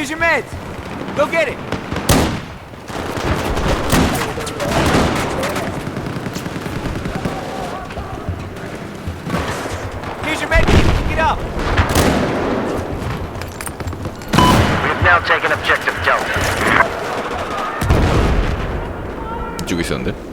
Here's your meds. Go get it. Here's your med kit. Pick it up. We have now taken objective Delta. 이쪽에 있었는데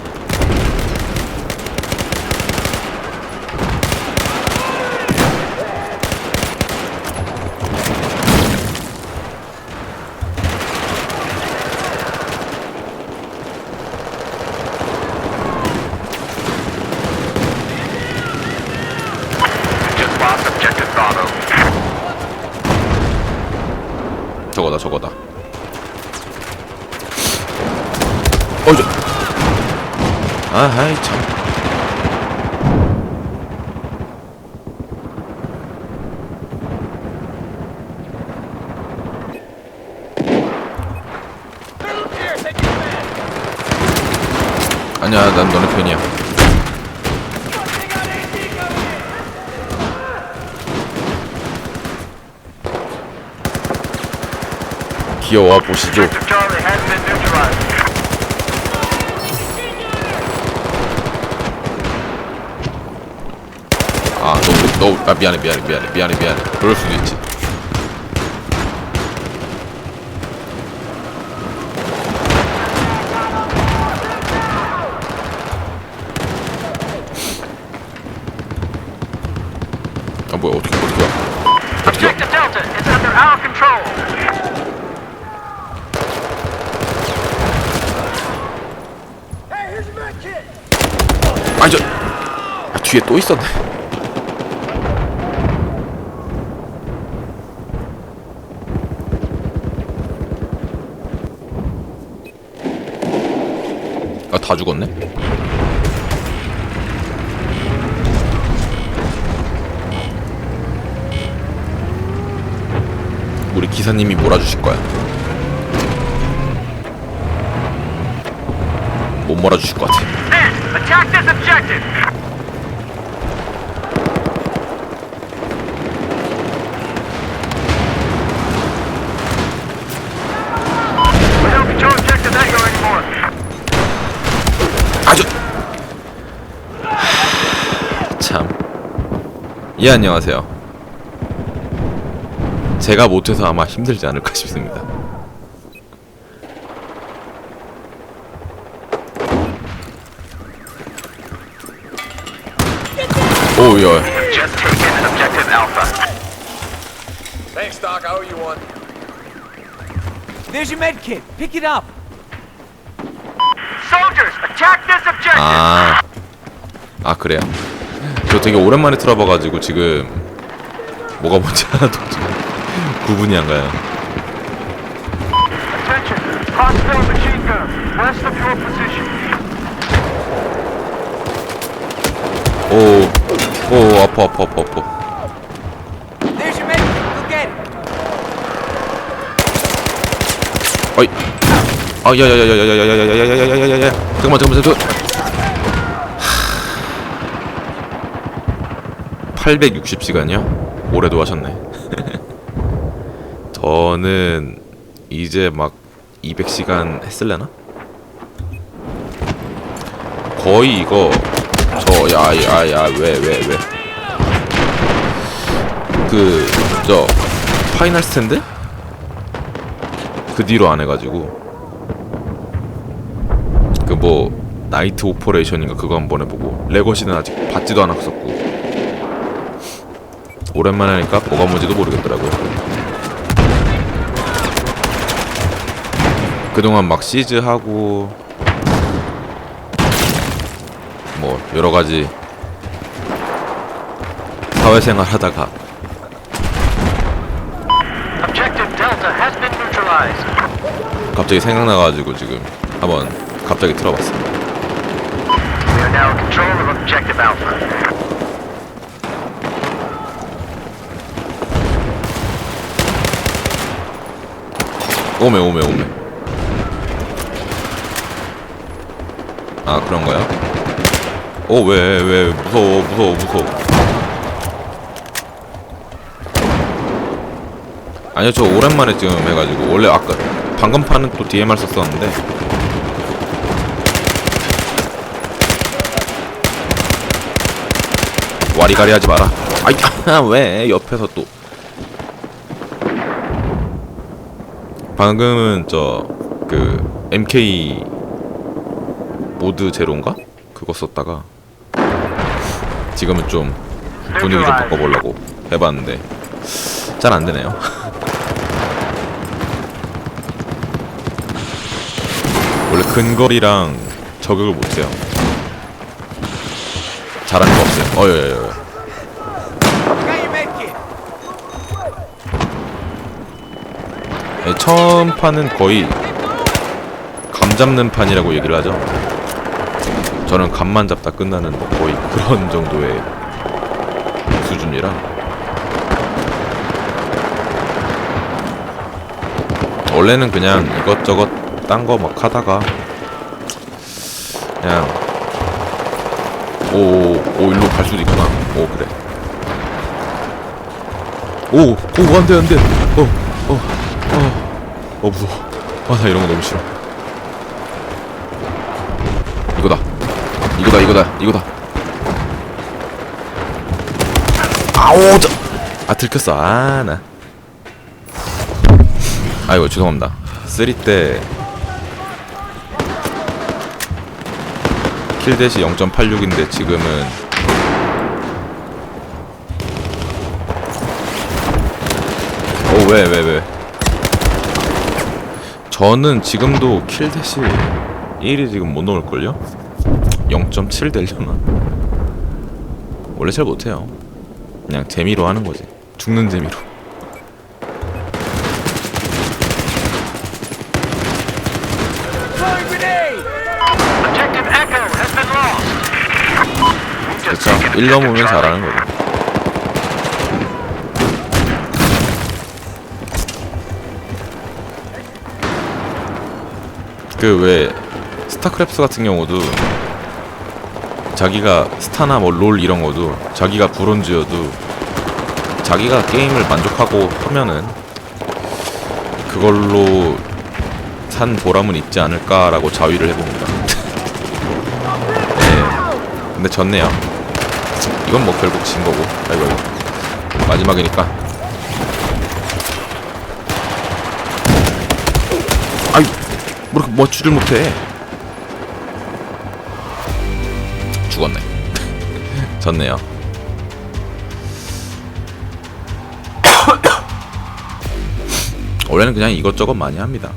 저거다 저거다. 어저 아하이 참. 아니야 난 너네 편이야 귀여워 보시죠. 아, 너, 너, 아, 미안해, 미안해, 미안해, 미안해, 미안해. 그럴 수도 있지. 아, 뭐야, 어떻게, 어떻게 와? 어떻게 와? Objective Delta is under our control. 아, 저, 아, 뒤에 또 있었네. 아, 다 죽었네? 우리 기사님이 몰아주실 거야. 못 몰아주실 것 같아. Men, attack this objective. We don't control objective Echo anymore. 아주 참. 예 안녕하세요. 제가 못해서 아마 힘들지 않을까 싶습니다. 오야. Thanks, Doc. I owe you one. There's your med kit. Pick it up. Soldiers, attack this objective. 아, 아 그래요. 저 되게 오랜만에 틀어봐가지고 지금 뭐가 뭔지 하나도 구분이 안 가요. 오, 오 아파 아파 아파 아파. 어이. 아, 야, 야, 야, 야, 야, 야, 야, 야, 야, 야, 야, 야, 야, 야, 야. 잠깐만, 잠깐만, 잠깐 860시간이요? 올해도 하셨네. 저는 이제 막 200시간 했을래나? 거의 이거 저 야야야 왜 왜 왜? 그 저 파이널 스탠드? 그 뒤로 안 해가지고 그 뭐 나이트 오퍼레이션인가 그거 한번 해보고 레거시는 아직 받지도 않았었고 오랜만에 하니까 뭐가 뭔지도 모르겠더라고요. 그동안 막 시즈 하고 뭐 여러가지 사회생활 하다가. 갑자기 생각나가지고 지금 한번 갑자기 틀어봤습니다 오메 오메 오메. 아 그런 거야? 어왜왜 무서워 무서워 무서워. 아니요 저 오랜만에 지금 해가지고 원래 아까 방금 판은 또 DMR 썼었는데. 와리가리 하지 마라. 아이 왜? 옆에서 또 방금은 저 그 MK 모드 제로인가? 그거 썼다가 지금은 좀 분위기 좀 바꿔보려고 해봤는데 잘 안되네요. 원래 근거리랑 저격을 못해요. 잘하는 거 없어요. 어여여여 네, 처음 판은 거의 감 잡는 판이라고 얘기를 하죠. 저는 감만 잡다 끝나는 뭐 거의 그런 정도의 수준이라. 원래는 그냥 이것저것 딴 거 막 하다가 그냥 오오 오, 일로 갈 수도 있구나. 오 그래. 오오 안돼 안돼. 어어 어 어, 무서워. 아 나 이런 거 너무 싫어. 이거다. 이거다 이거다 이거다. 아오 저... 아 들켰어. 아 나. 아이고 죄송합니다. 쓰리 때 킬댓이 0.86인데 지금은 오 왜 왜, 왜? 저는 지금도 킬댓이 1이 지금 못 넣을걸요? 0.7 되려나? 원래 잘 못해요 그냥 재미로 하는 거지 죽는 재미로. 그쵸 1 넘으면 잘하는 거죠 그 왜 스타크래프트 같은 경우도 자기가 스타나 뭐 롤 이런 거도 자기가 브론즈여도 자기가 게임을 만족하고 하면은 그걸로 산 보람은 있지 않을까라고 자위를 해봅니다. 네. 근데 졌네요. 이건 뭐 결국 진 거고. 아이고, 아이고. 마지막이니까. 아유, 뭐 이렇게 멋지를 못해. 죽었네. 졌네요. 원래는 그냥 이것저것 많이 합니다.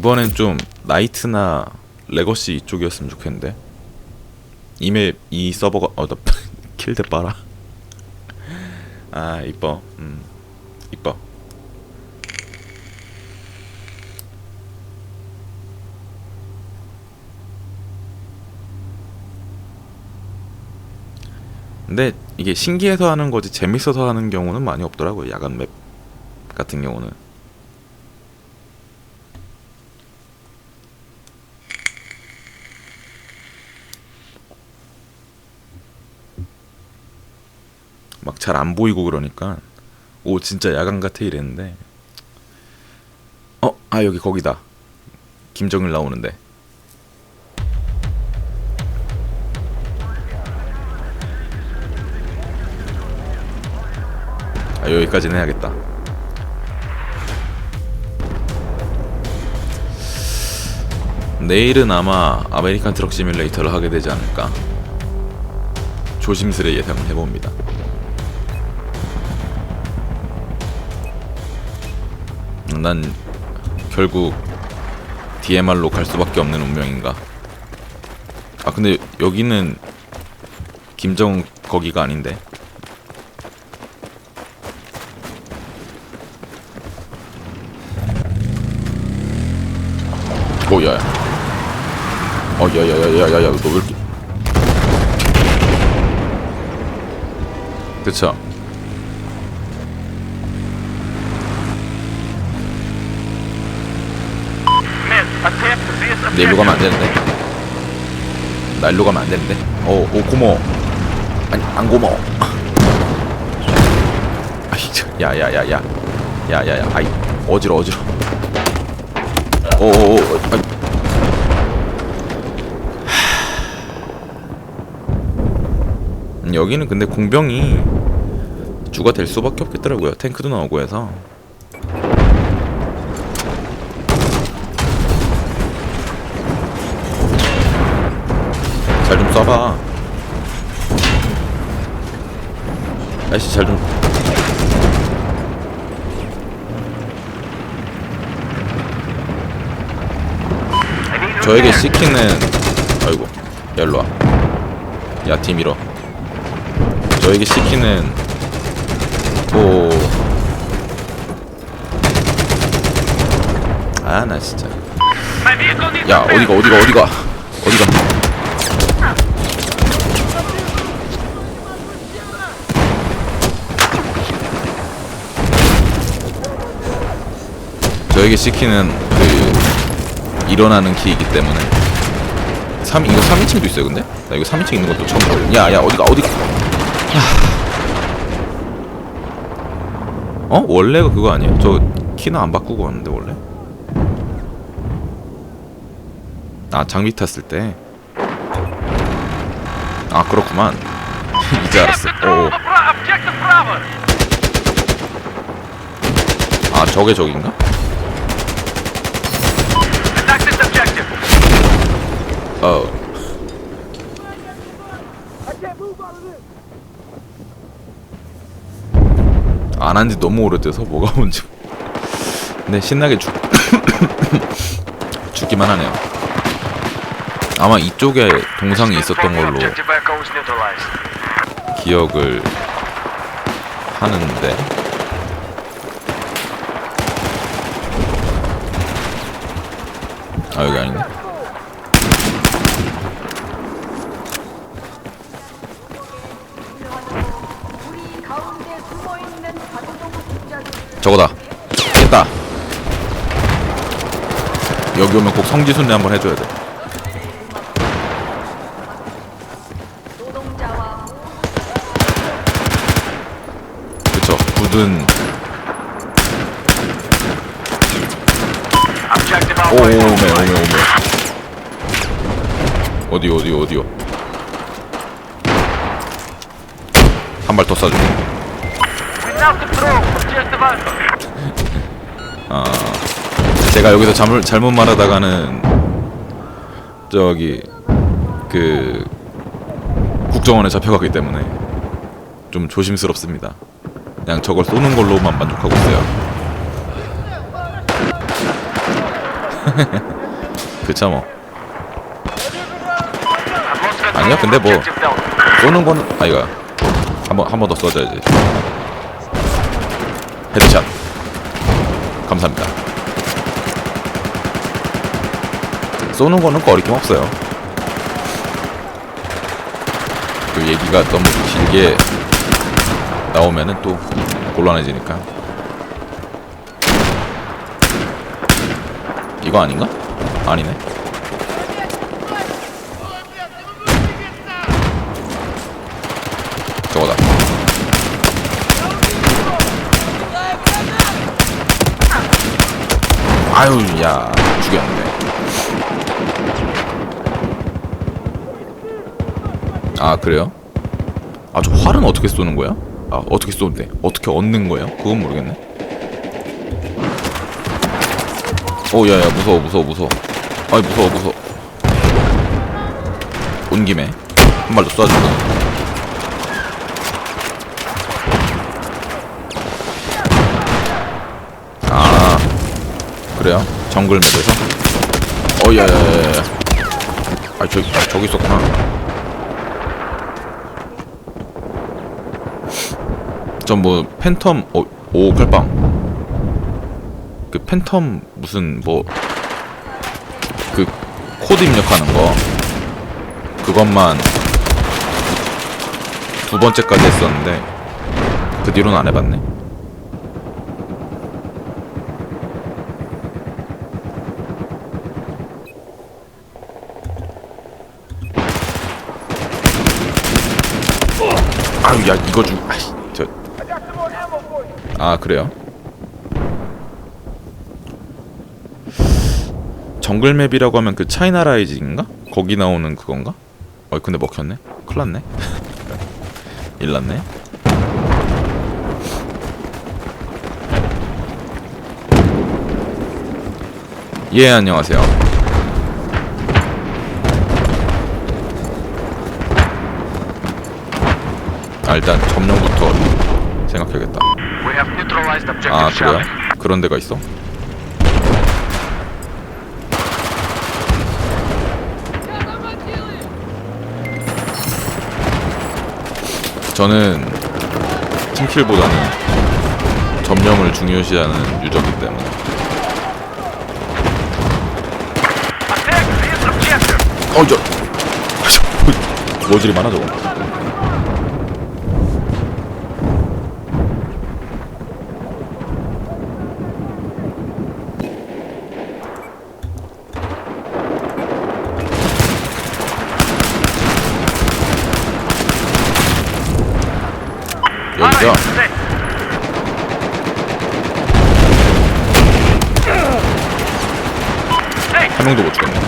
이번엔 좀 나이트나 레거시 이쪽이었으면 좋겠는데. 이맵 이 서버가 어나 킬대 봐라. 아 이뻐. 음 이뻐. 근데 이게 신기해서 하는 거지 재밌어서 하는 경우는 많이 없더라고요 야간 맵 같은 경우는 막 잘 안 보이고 그러니까 오 진짜 야간 같아 이랬는데 어 아 여기 거기다. 김정일 나오는데. 아 여기까지는 해야겠다. 내일은 아마 아메리칸 트럭 시뮬레이터를 하게 되지 않을까. 조심스레 예상을 해봅니다 난 결국 DMR로 갈 수밖에 없는 운명인가. 아 근데 여기는 김정 거기가 아닌데. 오 야야. 어 야야야야야야 너왜 이렇게 그쵸 내 일로. 가면 안 되는데? 나 일로 가면 안 되는데? 오, 오 고마워 아니 안 고마워 아이 야 야 야 야. 야 야 야. 아이 어지러 어지러 오 오 오 아이. 하... 여기는 근데 공병이 주가 될 수밖에 없겠더라고요. 탱크도 나오고 해서 잘 좀 쏴봐. 아이씨 잘좀. 저에게. 시키는 아이고 야 일로와. 야 디밀어. 저에게 시키는 오. 아 나 진짜. 야. 어디가 어디가 어디가? 어디가 저에게 시키는 그 일어나는 키이기 때문에 3 이거 3인칭도 있어요 근데? 나 이거 3인칭 있는 것도 처음 봐. 야야 어디가 어디가 하... 어? 원래가 그거 아니야? 저 키는 안 바꾸고 왔는데 원래? 아 장비 탔을 때. 아 그렇구만. 이제 알았어. 오. Objective Bravo. 아 저게 저긴가? Attack this objective. 어. 안한 지 너무 오래돼서 뭐가 뭔지. 근데 신나게 죽 죽기만 하네요. 아마 이쪽에 동상이 있었던 걸로. 기억을 하는데 아 여기 아닌데 저거다. 됐다. 여기 오면 꼭 성지 순례 한번 해줘야 돼. 그쵸. 굳은. 오 오메 오메. 오메 어디 어디 어디요? 한 발더 control Alpha. 제가 여기서 잠을 잘못 말하다가는 저기 그 국정원에 잡혀가기 때문에 좀 조심스럽습니다. 그냥 저걸 쏘는 걸로만 만족하고 있어요. 그쵸 뭐 아니요, 근데 뭐-. 쏘는 거는 아 이거야 한번 한 번 더 쏘줘야지. 헤드샷 감사합니다. 쏘는 거는 거리낌 없어요. 그 얘기가 너무 길게 나오면은 또 곤란해지니까. 이거 아닌가? 아니네. 저거다. 아유, 야, 죽였네. 아, 그래요? 아, 저 활은 어떻게 쏘는 거야? 아, 어떻게 쏘는데? 어떻게 얻는 거예요? 그건 모르겠네. 오, 야, 야, 무서워, 무서워, 무서워. 아이, 무서워, 무서워. 온 김에 한발더 쏴주고. 아, 그래요? 정글 맵에서? 어, 야, 야, 야, 야. 아, 저기, 아, 저기 있었구나. 전 뭐 팬텀 어, 오 칼빵 그 팬텀 무슨 뭐 그 코드 입력하는 거 그것만 두 번째까지 했었는데 그 뒤로는 안 해봤네. 아유 야 이거 좀 아이씨 저. 아 그래요? 정글 맵이라고 하면 그 차이나 라이징인가? 거기 나오는 그건가? 어 근데 먹혔네. 큰일 났네. 일 났네. 예 안녕하세요. 아 일단 점령부터 생각해야겠다. 아 그래요? 그런 데가 있어? 저는 팀킬보다는 점령을 중요시하는 유저이기 때문에 Attack this objective. 어, 저. 뭐질이 많아 저거. Set. 한 명도 못 죽였네.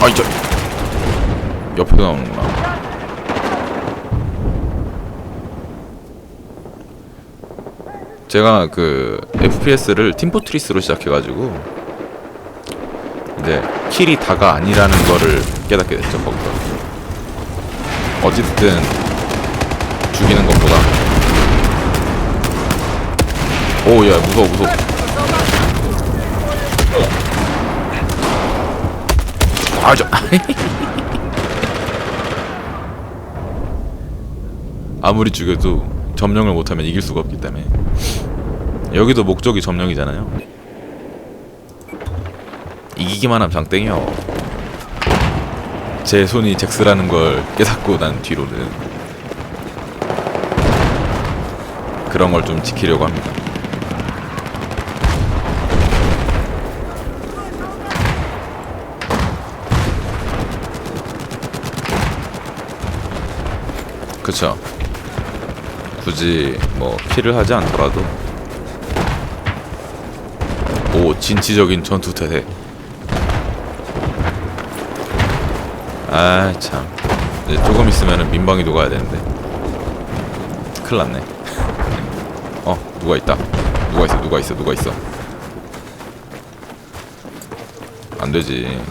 아이 저 옆에도 나오는구나. 제가 그 FPS를 팀포트리스로 시작해가지고 이제 킬이 다가 아니라는 거를 깨닫게 됐죠 거기서. 어쨌든 죽이는 것보다. 오야 무서워 무서워. 아저 아무리 죽여도 점령을 못하면 이길 수가 없기 때문에 여기도 목적이 점령이잖아요 이기기만 하면 장땡이요 제 손이 잭스라는 걸 깨닫고 난 뒤로는 그런 걸 좀 지키려고 합니다. 그쵸. 굳이 뭐 킬을 하지 않더라도 오 진취적인 전투 태세 아 참. 이제 조금 있으면은 민방위 녹아야 되는데. 큰일 났네. 어, 누가 있다. 누가 있어, 누가 있어, 누가 있어. 안 되지.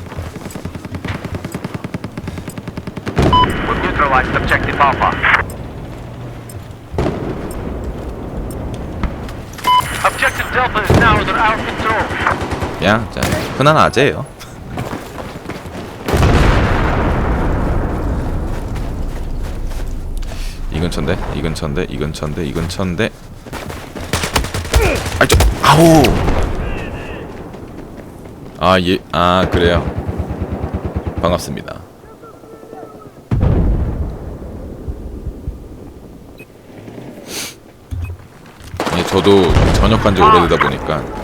그냥, 자, 흔한 아재예요. 이 근처인데, 이 근처인데, 이 근처인데, 이 근처인데. 아, 저, 아우! 아, 예, 아, 그래요. 반갑습니다. 예, 저도 전역한 지 오래되다 보니까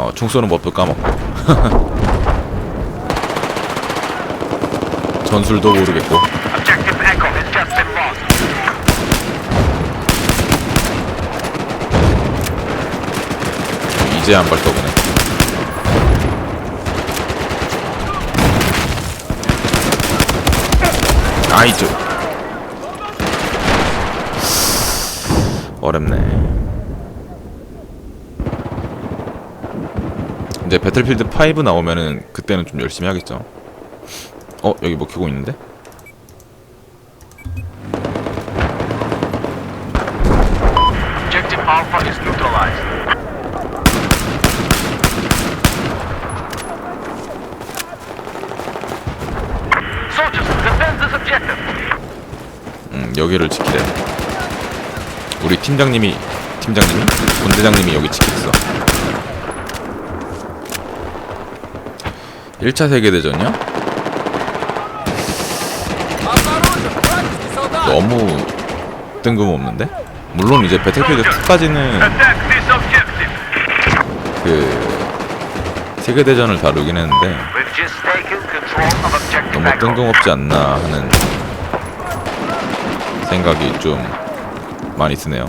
어, 총 쏘는 법도 까먹고. 전술도 모르겠고. 이제 안 발더구네. 아이죠 어렵네 이제 배틀필드 5 나오면은 그때는 좀 열심히 하겠죠 어 여기 뭐 켜고 있는데 Objective Alpha is neutralized. Soldiers, defend this objective. 음, 여기를 지키래. 우리 팀장님이 팀장님이 본대장님이 여기 지켰어 1차 세계대전이야? 너무 뜬금없는데? 물론 이제 배틀필드 2까지는 그 세계대전을 다루긴 했는데 너무 뜬금없지 않나 하는 생각이 좀 많이 드네요.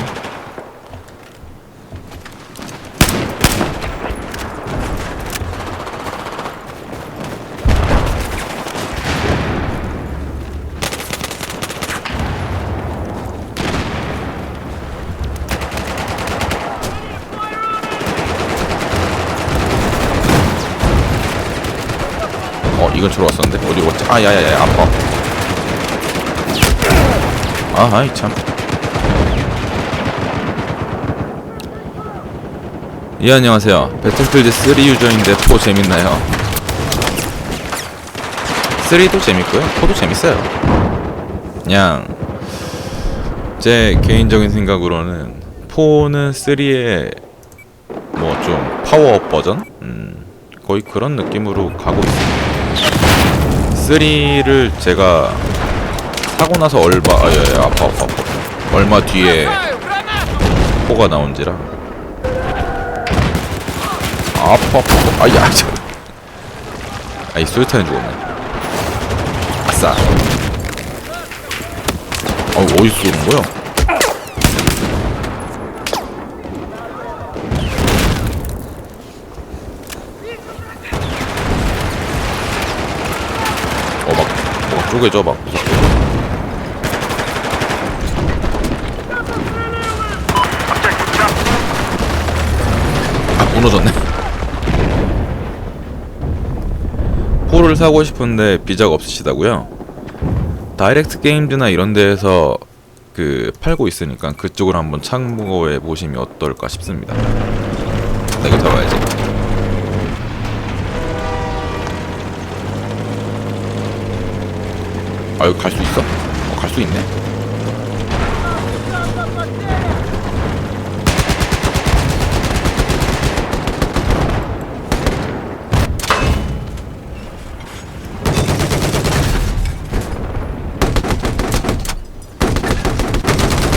이건 주러 왔었는데 어디로 갔지? 아 야야야 아파 아 아이 참 예, 안녕하세요. 배틀필드 3 유저인데 4 재밌나요? 3도 재밌고요. 4도 재밌어요. 그냥 제 개인적인 생각으로는 4는 3의 뭐 좀 파워업 버전? 음, 거의 그런 느낌으로 가고 있습니다. 3를 제가 사고 나서 얼마 아야 아파 아파 아파. 얼마 뒤에 4가 나온지라. 아파 아파 아야 아이 솔타는 죽었네. 아싸. 아 어디서 쏘는 거야? 막 쪼개져 막 무섭게. 아 무너졌네 포를 사고 싶은데 비자가 없으시다고요? 다이렉트 게임즈나 이런 데에서 그 팔고 있으니까 그쪽을 한번 참고해 보시면 어떨까 싶습니다 내가 잡아야지 아 여기 갈 수 있어? 어, 갈 수 있네.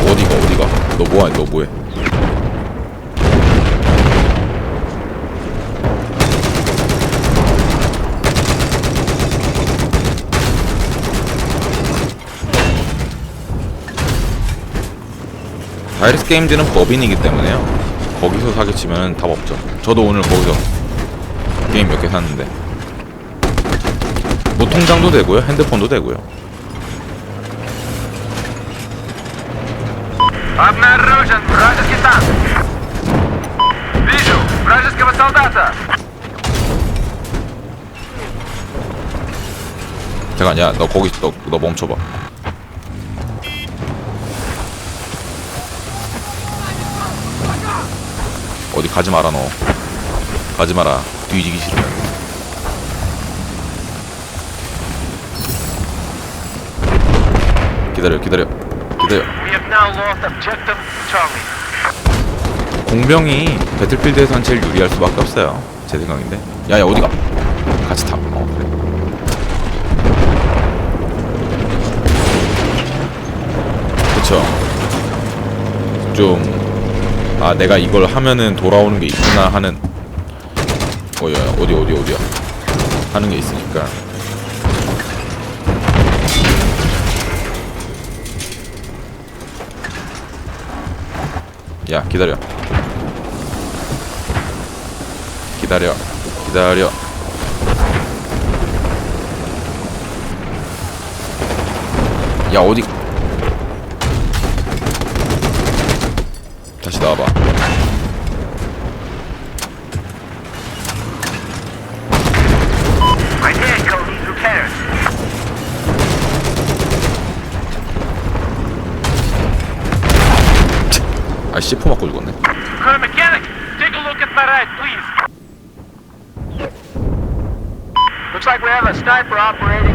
어디가 어디가? 너 뭐하니 너 뭐해 다이렉트 게임즈는 법인이기 때문에요 거기서 사기치면 답 없죠 저도 오늘 거기서 게임 몇 개 샀는데 뭐 통장도 되고요 핸드폰도 되고요 Обнаружен вражеский танк. Вижу вражеского солдата. 잠깐 야너 거기 너, 너 멈춰봐 어디 가지 마라 너. 가지 마라. 뒤지기 싫으면 기다려 기다려. 기다려. We have now lost objective Charlie. 공병이 배틀필드에선 제일 유리할 수밖에 없어요. 제 생각인데. 야야 어디가? 같이 타. 어, 그래. 그쵸. 좀 아 내가 이걸 하면은 돌아오는 게 있구나 하는 어야 어디 어디 어디야 하는 게 있으니까. 야 기다려. 기다려. 기다려. 야 어디 아 C4 맞고 죽었네 Got a mechanic. Take a look at my right, please. Looks like we have a sniper operating